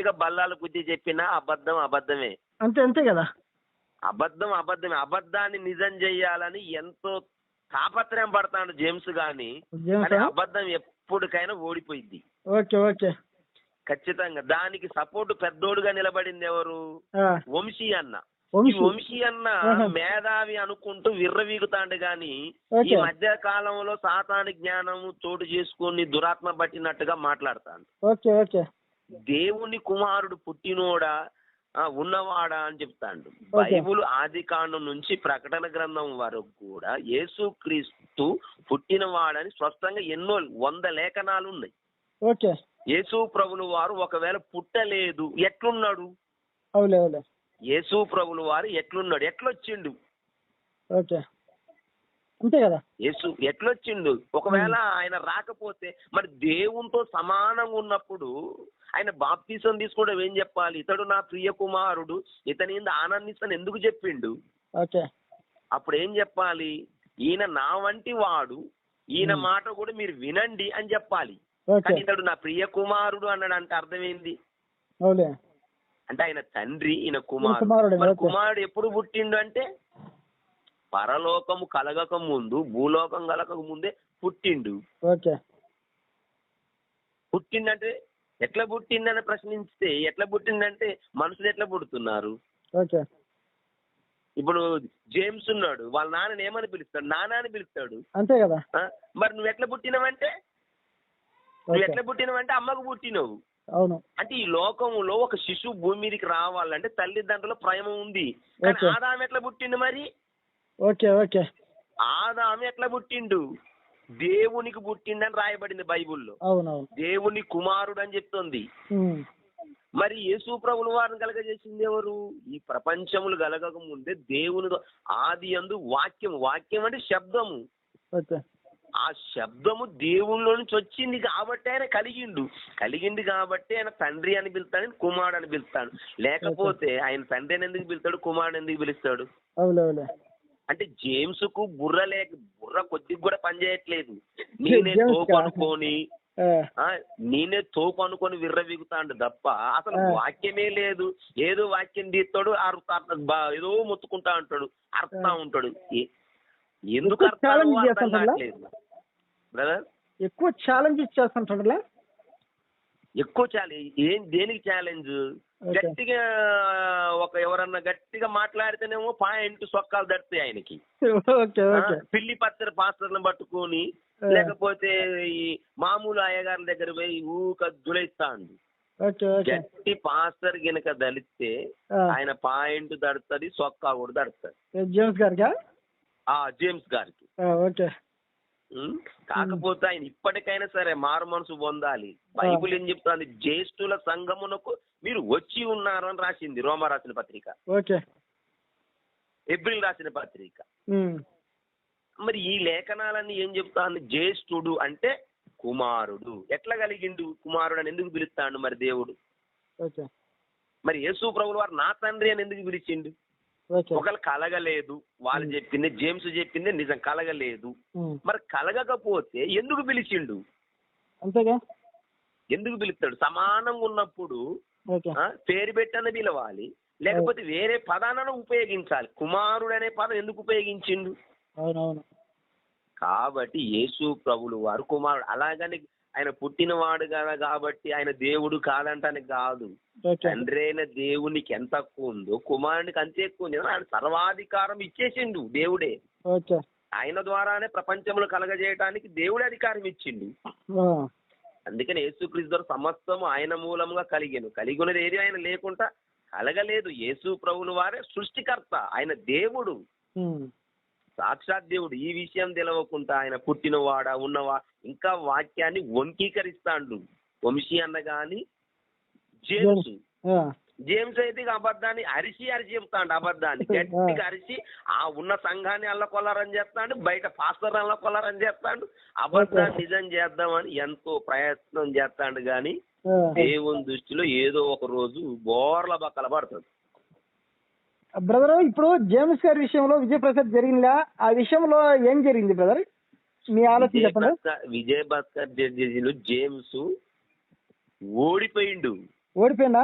గట్టిగా బల్లాలు గుద్ది చెప్పినా అబద్ధం అబద్ధమే. అంతే అంతే కదా? అబద్ధం అబద్ధమే. అబద్ధాన్ని నిజం చెయ్యాలని ఎంతో తాపత్రయం పడతాడు జేమ్స్ గాని. అబద్ధం ఎప్పటికైనా ఓడిపోయింది ఓకే ఓకే. ఖచ్చితంగా. దానికి సపోర్ట్ పెద్దోడుగా నిలబడింది ఎవరు? వంశీ అన్న. ఈ వంశీ. అన్న. మేధావి అనుకుంటూ విర్రవీగుతాండు గాని ఈ మధ్య కాలంలో సాతాని జ్ఞానము చోటు చేసుకొని దురాత్మ పట్టినట్టుగా మాట్లాడతాడు. Okay okay. దేవుని కుమారుడు పుట్టినోడా ఉన్నవాడా అని చెప్తాడు. బైబుల్ ఆది కాండం నుంచి ప్రకటన గ్రంథం వరకు కూడా యేసుక్రీస్తు పుట్టినవాడని స్పష్టంగా ఎన్నో వంద లేఖనాలు ఉన్నాయి. ఓకే. యేసు ప్రభులు వారు ఒకవేళ పుట్టలేదు ఎట్లున్నాడు? యేసు ప్రభులు వారు ఎట్లున్నాడు? ఎట్లొచ్చిండు? ఓకే. అంతే కదా? యేసు ఎట్లొచ్చిండు? ఒకవేళ ఆయన రాకపోతే మరి దేవునితో సమానంగా ఉన్నప్పుడు ఆయన బాప్తీసం తీసుకోవడం ఏం చెప్పాలి? ఇతడు నా ప్రియ కుమారుడు ఇతని ఆనందిస్తాను ఎందుకు చెప్పిండు? ఓకే. అప్పుడు ఏం చెప్పాలి? ఈయన నా వంటి వాడు ఈయన. మాట కూడా మీరు వినండి అని చెప్పాలి. కానీ ఇతడు నా ప్రియ కుమారుడు అన్నాడు అంటే అర్థం ఏంది? అవులే. అంటే ఆయన తండ్రి ఈయన కుమారుడే. కుమారుడు ఎప్పుడు పుట్టిండు అంటే పరలోకము కలగక ముందు భూలోకం కలగక ముందే పుట్టిండు. ఓకే. పుట్టిండంటే ఎట్లా పుట్టిందని ప్రశ్నిస్తే ఎట్లా పుట్టిందంటే మనుషులు ఎట్లా పుడుతున్నారు? ఓకే. ఇప్పుడు జేమ్స్ ఉన్నాడు వాళ్ళ నాన్నని ఏమని పిలుస్తాడు? నాన్న అని పిలుస్తాడు. అంతే కదా? మరి నువ్వు ఎట్లా పుట్టినవంటే? నువ్వు ఎట్లా పుట్టినవంటే అమ్మకు పుట్టినవు. అవును. అంటే ఈ లోకంలో ఒక శిశువు భూమి మీదకి రావాలంటే తల్లిదండ్రుల ప్రేమ ఉంది. కానీ. ఆదాం ఎట్లా పుట్టిండు మరి? Okay okay. ఆదాము ఎట్లా పుట్టిండు? దేవునికి పుట్టిండని రాయబడింది బైబుల్లో. అవునవును. దేవుని కుమారుడు అని చెప్తుంది. మరి యేసు ప్రభుల వారిని కలగజేసింది ఎవరు? ఈ ప్రపంచములు కలగక ముందే దేవుని ద్వా- ఆది అందు వాక్యం వాక్యం అంటే శబ్దము. ఆ శబ్దము దేవునిలో నుంచి వచ్చింది కాబట్టి ఆయన కలిగిండు. కలిగింది కాబట్టి ఆయన తండ్రి అని పిలుస్తాడు కుమారుడు అని పిలుస్తాడు. లేకపోతే ఆయన తండ్రి అని ఎందుకు పిలుస్తాడు కుమారుడు ఎందుకు పిలుస్తాడు? అంటే జేమ్స్కు బుర్ర లేక బుర్ర కొద్దిగా కూడా పనిచేయట్లేదు నేనే తోపు? అనుకోని నేనే తోపు అనుకొని విర్రవీగుతాడు తప్ప అసలు. వాక్యమే లేదు. ఏదో వాక్యం తీస్తాడు ఏదో మొత్తుకుంటా ఉంటాడు అర్థం ఉంటాడు. ఎందుకు అర్థం బ్రదర్? ఎక్కువ ఛాలెంజ్ ఇచ్చేస్తుంటాడులే ఎక్కువ ఛాలెంజ్ ఏం దేనికి ఛాలెంజ్ గట్టిగా ఒక ఎవరన్నా గట్టిగా మాట్లాడితేనేమో పాయింట్ సొక్కాలు దడుతాయి ఆయనకి. పిల్లి పత్తర పాస్టర్లను పట్టుకొని. లేకపోతే ఈ మామూలు అయ్యగారి దగ్గర పోయి ఊక దులైస్తాండు గట్టి పాస్టర్ గినక దలిస్తే ఆ, ఆయన పాయింట్ దడుతుంది సొక్కా కూడా దడుతుంది. జేమ్స్ గారికా? ఆ జేమ్స్ గారికి? కాకపోతే ఆయన ఇప్పటికైనా సరే మారు మనసు పొందాలి. బైబిల్ ఏం చెప్తుంది? జ్యేష్ఠుల సంఘమునకు మీరు వచ్చి ఉన్నారు అని రాసింది రోమా రాసిన పత్రిక. ఓకే. ఏప్రిల్ రాసిన పత్రిక. మరి ఈ లేఖనాలన్నీ ఏం చెప్తాను జ్యేష్ఠుడు అంటే కుమారుడు. ఎట్లా కలిగిండు కుమారుడు అని ఎందుకు పిలుస్తాడు మరి దేవుడు? మరి యేసు ప్రభులు వారు నా తండ్రి అని ఎందుకు పిలిచిండు? ఒకళ్ళు కలగలేదు వాళ్ళు చెప్పింది జేమ్స్ చెప్పింది నిజం కలగలేదు. మరి కలగకపోతే ఎందుకు పిలిచిండు? అంతేగా? ఎందుకు పిలుస్తాడు? సమానంగా ఉన్నప్పుడు పేరు పెట్టని పిలవాలి లేకపోతే వేరే పదాలను ఉపయోగించాలి. కుమారుడు అనే పదం ఎందుకు ఉపయోగించిండు? కాబట్టి యేసు ప్రభులు వారు కుమారుడు. అలాగని ఆయన పుట్టినవాడు కదా కాబట్టి ఆయన దేవుడు కాదంటానికి కాదు. ఓకే. తండ్రి అయిన దేవునికి ఎంత ఎక్కువ ఉందో కుమారునికి అంతే ఎక్కువ ఉంది ఆయన సర్వాధికారం ఇచ్చేసిండు దేవుడే. ఆయన ద్వారానే ప్రపంచంలో కలగజేయడానికి దేవుడే అధికారం ఇచ్చిండు. అందుకని యేసుక్రీస్తు ద్వారా సమస్తం ఆయన మూలంగా కలిగాను. కలిగి ఉన్నది ఏది? ఆయన లేకుండా కలగలేదు. యేసు ప్రభులు వారే సృష్టికర్త. ఆయన దేవుడు. సాక్షాత్ దేవుడు. ఈ విషయం తెలవకుండా ఆయన పుట్టినవాడా ఉన్నవా ఇంకా వాక్యాన్ని వంకీకరిస్తాడు. వంశీ అన్న గాని జేమ్స్ ఆ, జేమ్స్ అయితే ఇక అబద్ధాన్ని అరిసి అరిసి చెప్తాడు అబద్ధాన్ని. గట్టిగా అరిసి ఆ ఉన్న సంఘాన్ని అల్లకొల్లారని చేస్తాడు బయట పాస్టర్ అల్లకొల్లారని చేస్తాడు అబద్ధాన్ని నిజం చేద్దామని ఎంతో ప్రయత్నం చేస్తాడు గాని. దేవుని దృష్టిలో ఏదో ఒక రోజు బోర్ల బక్కల పడుతుంది. బ్రదర్ ఇప్పుడు జేమ్స్ గారి విషయంలో విజయప్రసాద్ జరిగిందా? ఆ విషయంలో ఏం జరిగింది బ్రదర్? మీ ఆలోచన విజయ్ చెప్పండి. భాస్కర్ విజయ్ భాస్కర్ జడ్జిలు జేమ్స్ ఓడిపోయిండు. ఓడిపోయినా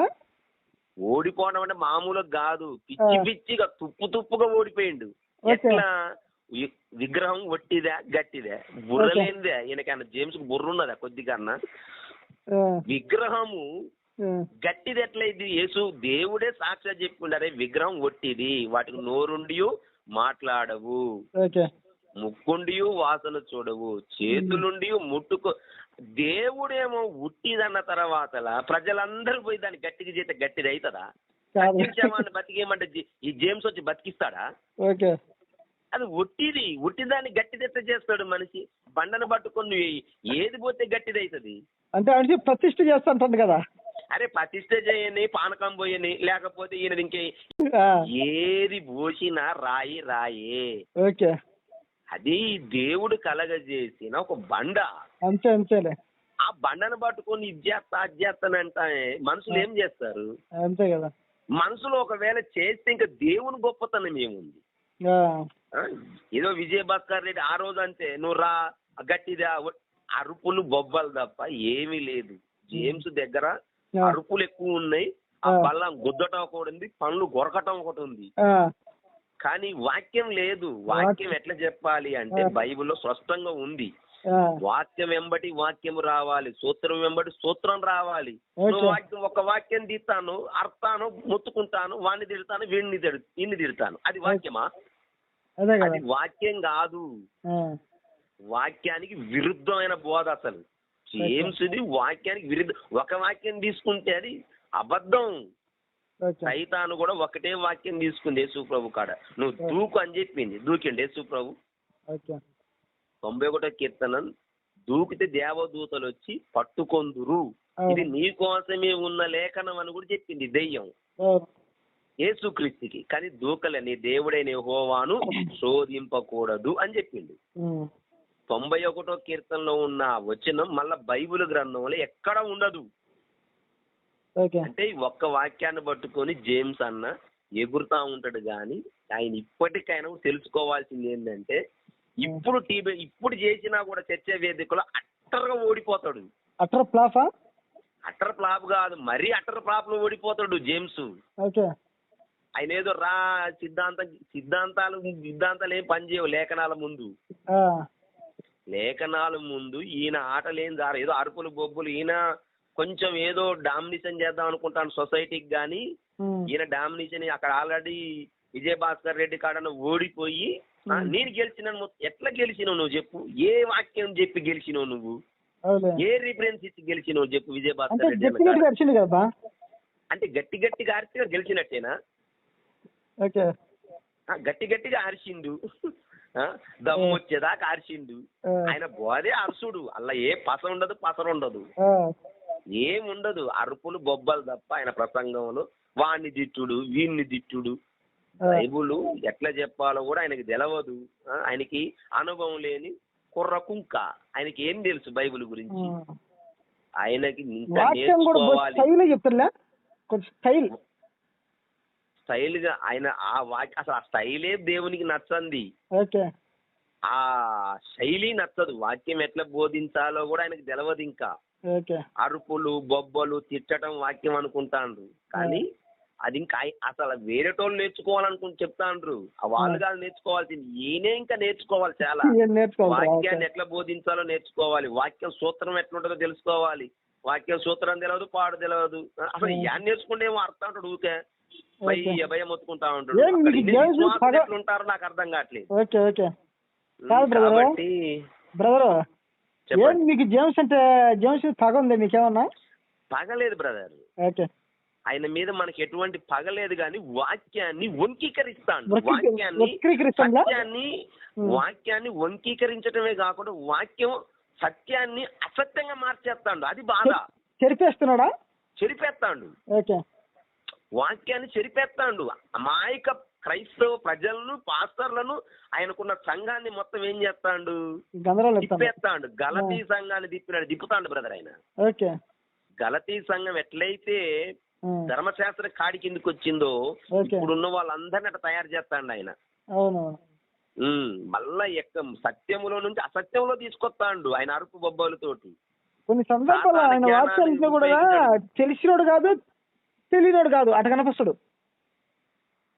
ఓడిపోవడం అంటే మామూలుగా కాదు. పిచ్చి. పిచ్చిగా తుప్పు తుప్పుగా ఓడిపోయిండు. ఎట్లా? విగ్రహం వట్టిదా గట్టిదా. బుర్ర లేనిదే. ఈయనకన్నా జేమ్స్ బుర్ర ఉన్నదా కొద్దిగా విగ్రహము గట్టిది ఎట్లయింది యేసు దేవుడే సాక్షాత్ చెప్పుకుంటారే విగ్రహం ఒట్టిది వాటికి నోరుండి మాట్లాడవు. ముక్కుండి వాసన చూడవు చేతులుండి ముట్టుకో దేవుడేమో ఉట్టిదన్న తర్వాత ప్రజలందరూ పోయి దాన్ని గట్టిగా చేస్తే గట్టిది అవుతుందా బతికించామని బతికేయమంటే జే- ఈ జేమ్స్ వచ్చి బతికిస్తాడా? అది ఒట్టిది ఉట్టిదాన్ని గట్టిది ఎట్లా చేస్తాడు మనిషి? బండను పట్టుకొని ఏది పోతే గట్టిది అవుతుంది అంటే అంటే ప్రతిష్ఠ చేస్తుంటుంది కదా. అరే ప్రతిష్ట చేయని పానకం పోయని లేకపోతే ఈయన ఇంకే ఏది పోసినా రాయి రాయే. ఓకే. అది దేవుడు కలగజేసిన ఒక బండ. అంతే అంతేలే. ఆ బండను పట్టుకొని ఇది చేస్తా అది చేస్తానంటే మనుషులు ఏం చేస్తారు? అంతే కదా. మనుషులు ఒకవేళ చేస్తే ఇంకా దేవుని గొప్పతనం ఏముంది? ఏదో విజయభాస్కర్ రెడ్డి ఆ రోజు అంతే నువ్వు రా గట్టిదా అరుపులు బొబ్బలు తప్ప ఏమీ లేదు. జేమ్స్ దగ్గర అరుపులు ఎక్కువ ఉన్నాయి. ఆ. బల్ల గుద్దటం ఒకటి ఉంది పనులు గొరకటం ఒకటి ఉంది. కానీ వాక్యం లేదు. వాక్యం ఎట్లా చెప్పాలి అంటే. బైబిల్లో స్పష్టంగా ఉంది. వాక్యం వెంబటి వాక్యం రావాలి. సూత్రం వెంబటి సూత్రం రావాలి. నువ్వు వాక్యం ఒక వాక్యం తీస్తాను అర్థాను ముత్తుకుంటాను వాడిని తిడతాను వీడిని తిడు ఇన్ని తిడతాను. అది వాక్యమా? అదే వాక్యం కాదు. వాక్యానికి విరుద్ధమైన బోధ అసలు. జేమ్స్ది వాక్యానికి విరుద్ధ ఒక వాక్యం తీసుకుంటే అది అబద్ధం. సైతాను కూడా ఒకటే వాక్యం తీసుకుంది యేసు ప్రభు కాడ. నువ్వు దూకు అని చెప్పింది. దూకిండి యేసు ప్రభు. ఓకే. తొంభై ఒకటో కీర్తన. దూకితే దేవదూతలు వచ్చి పట్టుకొందురు. ఇది నీ కోసమే ఉన్న లేఖనం అని కూడా చెప్పింది దెయ్యం. యేసుక్రీస్తుకి కానీ దూకలే నీ దేవుడైన హోవాను శోధింపకూడదు అని చెప్పింది తొంభై ఒకటో కీర్తనలో ఉన్న వచనం మళ్ళా బైబిల్ గ్రంథంలో ఎక్కడ ఉండదు. అంటే ఒక్క వాక్యాన్ని పట్టుకొని జేమ్స్ అన్న ఎగురుతా ఉంటాడు కానీ ఆయన ఇప్పటికైనా తెలుసుకోవాల్సింది ఏంటంటే ఇప్పుడు టీవీ ఇప్పుడు చేసినా కూడా చర్చ వేదికలో అట్టర్గా ఓడిపోతాడు. అట్టర్ ప్లాఫా అట్టర్ ఫ్లాప్ కాదు మరీ అట్టర్ ఫ్లాప్లో ఓడిపోతాడు జేమ్స్. ఓకే ఆయన ఏదో రా సిద్ధాంతం సిద్ధాంతాలు సిద్ధాంతాలు ఏం పనిచేయవు లేఖనాల ముందు. లేఖనాల ముందు ఈయన ఆటలేం జార ఏదో అరుపులు బొబ్బులు ఈయన కొంచెం ఏదో డామినేషన్ చేద్దాం అనుకుంటాను సొసైటీకి కానీ ఈయన డామినేషన్ అక్కడ ఆల్రెడీ విజయభాస్కర్ రెడ్డి కాడన ఓడిపోయి. నేను గెలిచినాను ఎట్లా గెలిచినావు నువ్వు చెప్పు? ఏ వాక్యం చెప్పి గెలిచినావు నువ్వు? ఏ రిఫరెన్స్ ఇచ్చి గెలిచినావు చెప్పు అంటే విజయభాస్కర్ రెడ్డి అంటే గట్టి గట్టిగా ఆరితే గెలిచినట్టేనా? గట్టి గట్టిగా అరిచిండు. దమ్ము వచ్చేదాకా అరిచిండు. ఆయన బోధే అరుసుడు. అలా ఏ పస ఉండదు పసరు ఉండదు. ఏముండదు. అరుపులు బొబ్బలు తప్ప ఆయన ప్రసంగంలో వాణ్ణి దిట్టుడు వీణ్ణి దిట్టుడు. బైబుల్ ఎట్లా చెప్పాలో కూడా ఆయనకి తెలవదు. ఆయనకి అనుభవం లేని కుర్ర కుంక. ఆయనకి ఏం తెలుసు బైబిల్ గురించి. ఆయనకి నేర్చుకోవాలి. స్టైల్గా ఆయన ఆ వాక్య అసలు ఆ స్టైలే దేవునికి నచ్చంది. ఆ శైలి నచ్చదు. వాక్యం ఎట్లా బోధించాలో కూడా ఆయనకి తెలవదు ఇంకా. అరుపులు బొబ్బలు తిట్టడం వాక్యం అనుకుంటాండ్రు. కానీ అది ఇంకా అసలు వేరేటోళ్ళు నేర్చుకోవాలనుకుంటూ చెప్తాండ్రు. ఆ వాళ్ళు కాదు నేర్చుకోవాల్సింది. ఈయనే ఇంకా నేర్చుకోవాలి చాలా. వాక్యాన్ని ఎట్లా బోధించాలో నేర్చుకోవాలి. వాక్యం సూత్రం ఎట్లుంటుందో తెలుసుకోవాలి. వాక్యం సూత్రం తెలియదు పాడు తెలియదు అసలు. యాన్ నేర్చుకుంటే ఏమో అర్థం ఉంటాడు ఊకే. భయ భయం మొత్తుకుంటా ఉంటాడు. ఎట్లుంటారో నాకు అర్థం కావట్లేదు. కాబట్టి బ్రదర్ ఏం మీకు జేమ్స్ అంటే జేమ్స్ పగ ఉంది మీకేమన్నా పగలేదు బ్రదర్ ఓకే. ఆయన మీద మనకి ఎటువంటి పగలేదు కానీ వాక్యాన్ని వంకీకరిస్తాడు. వక్రీకరి- వాక్యాన్ని? సత్యాన్ని. వాక్యాన్ని వంకీకరించడమే కాకుండా వాక్యం సత్యాన్ని అసత్యంగా మార్చేస్తాడు. అది బాధ. చెరిపేస్తున్నాడా? చెరిపేస్తాడు. వాక్యాన్ని చెరిపేస్తాడు. అమాయక క్రైస్తవ ప్రజలను పాస్టర్లను ఆయనకున్న సంఘాన్ని మొత్తం ఏం చేస్తాడు? తిప్పేస్తాడు. గలతీ సంఘాన్ని తిప్పినాడు. తిప్పుతాడు బ్రదర్ ఆయన. గలతీ సంఘం ఎట్లయితే. ధర్మశాస్త్ర కాడి కిందకి వచ్చిందో ఇప్పుడున్న వాళ్ళందరినీ అట్లా తయారు చేస్తాడు ఆయన. మళ్ళా ఎక్క సత్యములో నుంచి అసత్యంలో తీసుకొస్తాడు ఆయన అరుపు బొబ్బలతోటి. కొన్ని సందర్భాల్లో సాతాను ఆయన వాక్యాలతో కూడా. తెలిసినోడు కాదు తెలియనోడు కాదు. అట కనిపిస్తాడు.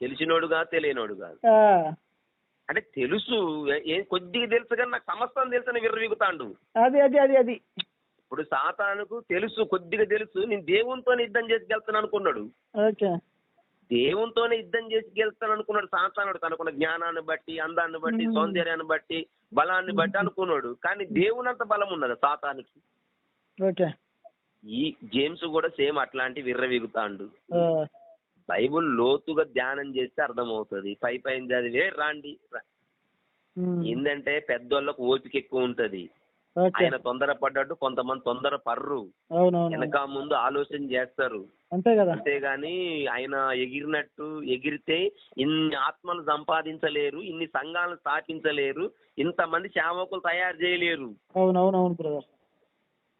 తెలిసినోడుగా తెలియనోడుగా. అంటే తెలుసు ఏ- కొద్దిగా తెలుసు కానీ నాకు సమస్తం తెలుసు అని విర్రవీగుతాండు. అది అది అది అది. ఇప్పుడు సాతానుకు తెలుసు కొద్దిగా తెలుసు నేను దేవునితోనే యుద్ధం చేసి గెలుతాను అనుకున్నాడు దేవునితోనే యుద్ధం చేసి గెలుస్తాను అనుకున్నాడు సాతానుడు. తనకున్న జ్ఞానాన్ని బట్టి అందాన్ని బట్టి. సౌందర్యాన్ని బట్టి బలాన్ని బట్టి అనుకున్నాడు. కానీ దేవునంత బలం ఉన్నది సాతానికి. ఓకే. ఈ జేమ్స్ కూడా సేమ్ అట్లాంటి విర్రవీగుతాండు. బైబుల్ లోతుగా ధ్యానం చేస్తే అర్థమవుతుంది. పై పైన చదివే రాండి. ఏందంటే పెద్దోళ్ళకు ఓపిక ఎక్కువ ఉంటది. ఆయన తొందరపడ్డట్టు కొంతమంది తొందర పర్రు వెనక ముందు ఆలోచన చేస్తారు. అంతే కదా. అంతేగాని ఆయన ఎగిరినట్టు ఎగిరితే ఇన్ని ఆత్మలు సంపాదించలేరు ఇన్ని సంఘాలను స్థాపించలేరు ఇంతమంది సేవకులు తయారు చేయలేరు. అవునవునవును బ్రదర్.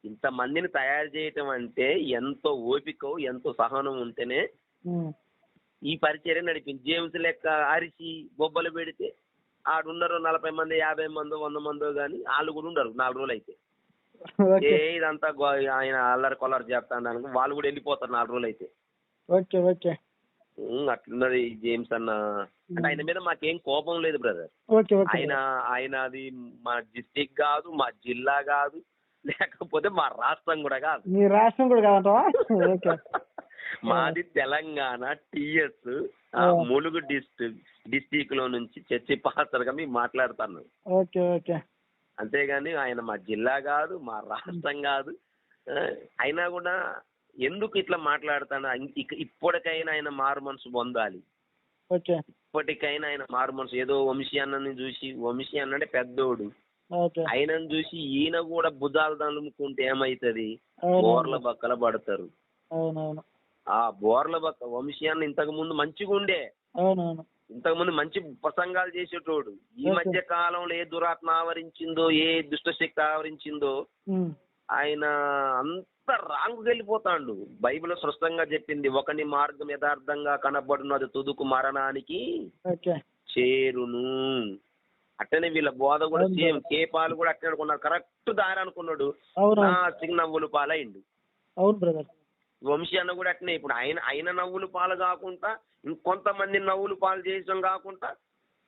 ఇంతమందిని తయారు చేయటం అంటే ఎంతో ఓపిక ఎంతో సహనం ఉంటేనే ఈ పరిచర్య నడిపింది. జేమ్స్ లెక్క అరిచి బొబ్బలు పెడితే ఆడున్నారు నలభై మంది యాభై మంది వంద మందో కానీ వాళ్ళు కూడా ఉండరు. నాలుగు రోజులు అయితే ఏ ఇదంతా ఆయన అల్లరి కొల్లరి చేస్తాను వాళ్ళు కూడా వెళ్ళిపోతారు నాలుగు రోజులు అయితే ఓకే. ఓకే అట్లున్నది జేమ్స్ అన్న. అంటే ఆయన మీద మాకేం కోపం లేదు బ్రదర్ ఆయన ఆయన అది మా డిస్టిక్ కాదు మా జిల్లా కాదు. లేకపోతే మా రాష్ట్రం కూడా కాదు. మీ రాష్ట్రం కూడా కాదంటావా? ఓకే. మాది తెలంగాణ టిఎస్. ములుగు డిస్ట్రిక్ట్ డిస్టిక్లో నుంచి చర్చి పాస్టర్గా మేము మాట్లాడుతాను ఓకే ఓకే. అంతేగాని ఆయన మా జిల్లా కాదు మా రాష్ట్రం కాదు. అయినా కూడా ఎందుకు ఇట్లా మాట్లాడతాను ఇక- ఇప్పటికైనా ఆయన మారు మనసు పొందాలి. ఇప్పటికైనా ఆయన మారు మనసు. ఏదో వంశీ అన్నని చూసి వంశీ అన్నంటే పెద్దోడు. ఓకే. ఆయనను చూసి ఈయన కూడా భుజాలు తలుముకుంటే ఏమైతది. బోర్ల బక్కల పడతారు. ఆ బోర్ల బక్క వంశీ అన్న ఇంతకు ముందు మంచిగా ఉండే. ఇంతకు ముందు మంచి ప్రసంగాలు చేసేటోడు. ఈ. మధ్య కాలంలో ఏ దురాత్మ ఆవరించిందో ఏ దుష్టశక్తి ఆవరించిందో ఆయన అంత రాంగ్ వెళ్ళిపోతాండు. బైబిల్ స్పష్టంగా చెప్పింది ఒకని మార్గం యథార్థంగా కనబడినది తుదుకు మరణానికి చేరును. అట్టనే వీళ్ళ బోధ కూడా. సేమ్. కేపాలు కూడా అట్టే అనుకున్నారు. కరెక్ట్ దారి అనుకున్నాడు. చిన్నవ్వులు పాలైండు. అవును బ్రదర్. వంశీ అన్న కూడా అట్నే. ఇప్పుడు ఆయన ఆయన నవ్వులు పాలు కాకుండా ఇంకొంతమంది నవ్వులు పాలు చేయడం కాకుండా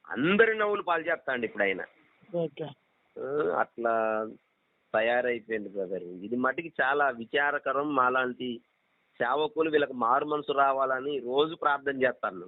అందరి నవ్వులు పాలు చేస్తాండి ఇప్పుడు ఆయన. అట్లా తయారైపోయింది బ్రదర్. ఇది మటుకి చాలా విచారకరం మాలాంటి సేవకులు వీళ్ళకి మారు మనసు రావాలని రోజు ప్రార్థన చేస్తాను